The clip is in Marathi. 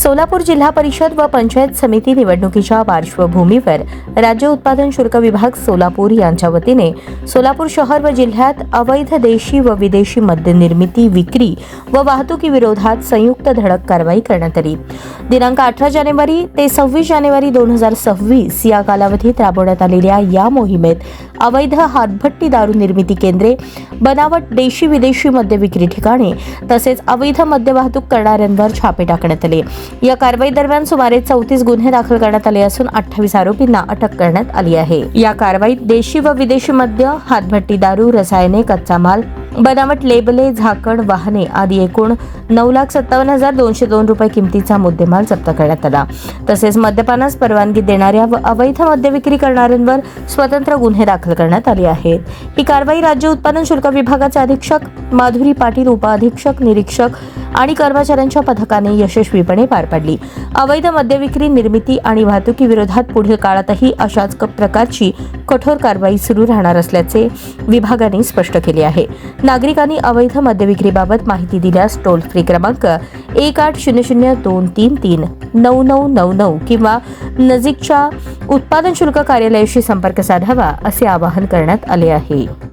सोलापूर जिल्हा परिषद व पंचायत समिती निवडणुकीच्या पार्श्वभूमीवर राज्य उत्पादन शुल्क विभाग सोलापूर यांच्या वतीने सोलापूर शहर व जिल्ह्यात अवैध देशी व विदेशी मद्य निर्मिती विक्री व वाहतुकीविरोधात संयुक्त धडक कारवाई करण्यात आली. दिनांक अठरा जानेवारी ते सव्वीस जानेवारी दोन हजार सव्वीस या कालावधीत राबवण्यात आलेल्या या मोहिमेत अवैध हातभट्टी दारू निर्मिती केंद्रे बनावट देशी विदेशी मद्य विक्री ठिकाणे तसेच अवैध मद्य वाहतूक करणाऱ्यांवर छापे टाकण्यात आले. या कारवाई दरम्यान सुमारे चौतीस गुन्हे दाखल करण्यात आले असून अठ्ठावीस आरोपींना अटक करण्यात आली आहे. या कारवाईत देशी व विदेशी मद्य हातभट्टी दारू रसायने कच्चा माल बनावट लेबले झाकण वाहने आदी एकूण नऊ लाख सत्तावन्न हजार दोनशे दोन रुपये किमतीचा मुद्देमाल जप्त करण्यात आला. तसेच मद्यपानास परवानगी देणाऱ्या व अवैध मद्य विक्री करणाऱ्यांवर स्वतंत्र गुन्हे दाखल करण्यात आले आहेत. ही कारवाई राज्य उत्पादन शुल्क विभागाचे अधीक्षक माधुरी पाटील उपअधीक्षक निरीक्षक आणि कर्मचाऱ्यांच्या पथकाने यशस्वीपणे पार पाडली. अवैध मद्य विक्री निर्मिती आणि वाहतुकी विरोधात पुढील काळातही अशाच क- प्रकारची कठोर कारवाई सुरू राहणार असल्याचे विभागाने स्पष्ट केले आहे. नागरिकांनी अवैध मद्य विक्रीबाबत माहिती दिल्यास टोल फ्री क्रमांक एक आठ शून्य शून्य दोन तीन तीन नऊ नऊ नऊ नऊ किंवा नजीकच्या उत्पादन शुल्क कार्यालयाशी संपर्क साधावा असे आवाहन करण्यात आले आहे.